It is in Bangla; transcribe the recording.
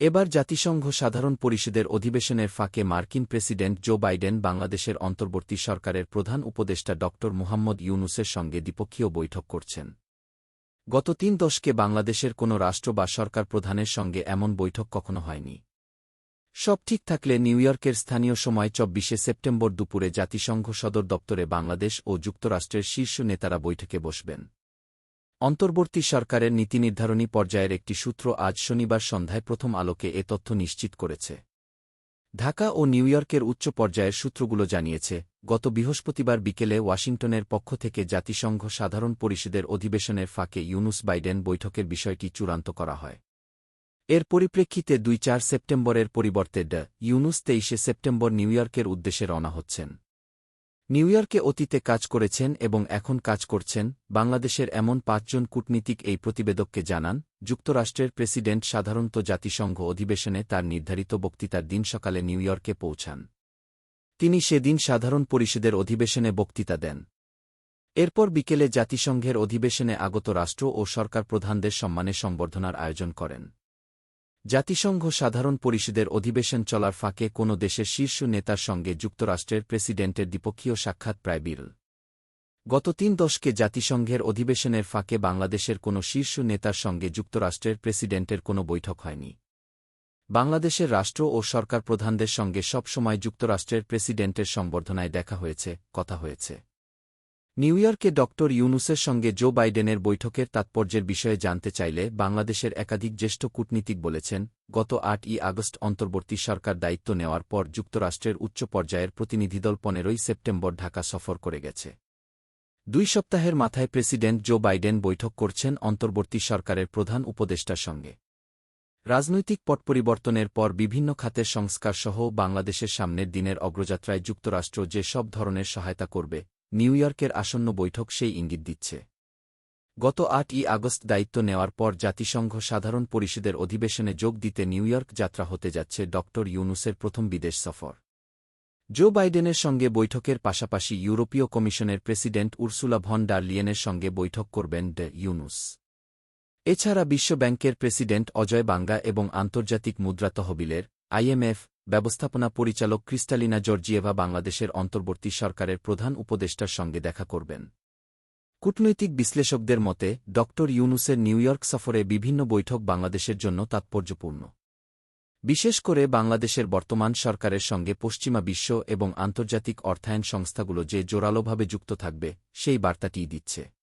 এবার জাতিসংঘ সাধারণ পরিষদের অধিবেশনের ফাঁকে মার্কিন প্রেসিডেন্ট জো বাইডেন বাংলাদেশের অন্তর্বর্তী সরকারের প্রধান উপদেষ্টা ড. মুহাম্মদ ইউনুসের সঙ্গে দ্বিপক্ষীয় বৈঠক করছেন। গত তিন দশকে বাংলাদেশের কোনো রাষ্ট্র বা সরকার প্রধানের সঙ্গে এমন বৈঠক কখনো হয়নি। সব ঠিক থাকলে নিউ ইয়র্কের স্থানীয় সময় চব্বিশে সেপ্টেম্বর দুপুরে জাতিসংঘ সদর দপ্তরে বাংলাদেশ ও যুক্তরাষ্ট্রের শীর্ষ নেতারা বৈঠকে বসবেন। অন্তর্বর্তী সরকারের নীতি নির্ধারণী পর্যায়ের একটি সূত্র আজ শনিবার সন্ধ্যায় প্রথম আলোকে এ তথ্য নিশ্চিত করেছে। ঢাকা ও নিউ ইয়র্কের উচ্চ পর্যায়ের সূত্রগুলো জানিয়েছে, গত বৃহস্পতিবার বিকেলে ওয়াশিংটনের পক্ষ থেকে জাতিসংঘ সাধারণ পরিষদের অধিবেশনের ফাঁকে ইউনুস বাইডেন বৈঠকের বিষয়টি চূড়ান্ত করা হয়। এর পরিপ্রেক্ষিতে দুই চার সেপ্টেম্বরের পরিবর্তে ড ইউনুস তেইশে সেপ্টেম্বর নিউ ইয়র্কের উদ্দেশ্যে রওনা হচ্ছেন। নিউ ইয়র্কে অতীতে কাজ করেছেন এবং এখন কাজ করছেন বাংলাদেশের এমন পাঁচজন কূটনীতিক এই প্রতিবেদককে জানান, যুক্তরাষ্ট্রের প্রেসিডেন্ট সাধারণত জাতিসংঘ অধিবেশনে তার নির্ধারিত বক্তৃতার দিন সকালে নিউ ইয়র্কে পৌঁছান। তিনি সেদিন সাধারণ পরিষদের অধিবেশনে বক্তৃতা দেন। এরপর বিকেলে জাতিসংঘের অধিবেশনে আগত রাষ্ট্র ও সরকার প্রধানদের সম্মানে সংবর্ধনার আয়োজন করেন। জাতিসংঘ সাধারণ পরিষদের অধিবেশন চলার ফাঁকে কোনো দেশের শীর্ষ নেতার সঙ্গে যুক্তরাষ্ট্রের প্রেসিডেন্টের দ্বিপক্ষীয় সাক্ষাৎ প্রায় বিরল গত তিন দশকে জাতিসংঘের অধিবেশনের ফাঁকে বাংলাদেশের কোনো শীর্ষ নেতার সঙ্গে যুক্তরাষ্ট্রের প্রেসিডেন্টের কোনো বৈঠক হয়নি। বাংলাদেশের রাষ্ট্র ও সরকার প্রধানদের সঙ্গে সবসময় যুক্তরাষ্ট্রের প্রেসিডেন্টের সংবর্ধনায় দেখা হয়েছে, কথা হয়েছে। নিউ ইয়র্কে ড ইউনুসের সঙ্গে জো বাইডেনের বৈঠকের তাৎপর্যের বিষয়ে জানতে চাইলে বাংলাদেশের একাধিক জ্যেষ্ঠ কূটনীতিক বলেছেন, গত ই আগস্ট অন্তর্বর্তী সরকার দায়িত্ব নেওয়ার পর যুক্তরাষ্ট্রের উচ্চ পর্যায়ের প্রতিনিধিদল পনেরোই সেপ্টেম্বর ঢাকা সফর করে গেছে। দুই সপ্তাহের মাথায় প্রেসিডেন্ট জো বাইডেন বৈঠক করছেন অন্তর্বর্তী সরকারের প্রধান উপদেষ্টার সঙ্গে। রাজনৈতিক পট পরিবর্তনের পর বিভিন্ন খাতের সংস্কারসহ বাংলাদেশের সামনের দিনের অগ্রযাত্রায় যুক্তরাষ্ট্র যে সব ধরনের সহায়তা করবে নিউ ইয়র্কের আসন্ন বৈঠক সেই ইঙ্গিত দিচ্ছে। গত ই আগস্ট দায়িত্ব নেওয়ার পর জাতিসংঘ সাধারণ পরিষদের অধিবেশনে যোগ দিতে নিউ ইয়র্ক যাত্রা হতে যাচ্ছে ড ইউনুসের প্রথম বিদেশ সফর। জো বাইডেনের সঙ্গে বৈঠকের পাশাপাশি ইউরোপীয় কমিশনের প্রেসিডেন্ট উর্সুলা ভন ডার লিয়েনের সঙ্গে বৈঠক করবেন ডে ইউনুস। এছাড়া বিশ্বব্যাংকের প্রেসিডেন্ট অজয় বাঙ্গা এবং আন্তর্জাতিক মুদ্রা তহবিলের আইএমএফ ব্যবস্থাপনা পরিচালক ক্রিস্টালিনা জর্জিয়েভা বাংলাদেশের অন্তর্বর্তী সরকারের প্রধান উপদেষ্টার সঙ্গে দেখা করবেন। কূটনৈতিক বিশ্লেষকদের মতে ড ইউনুসের নিউ ইয়র্ক সফরে বিভিন্ন বৈঠক বাংলাদেশের জন্য তাৎপর্যপূর্ণ। বিশেষ করে বাংলাদেশের বর্তমান সরকারের সঙ্গে পশ্চিমা বিশ্ব এবং আন্তর্জাতিক অর্থায়ন সংস্থাগুলো যে জোরালোভাবে যুক্ত থাকবে, সেই বার্তাটিই দিচ্ছে।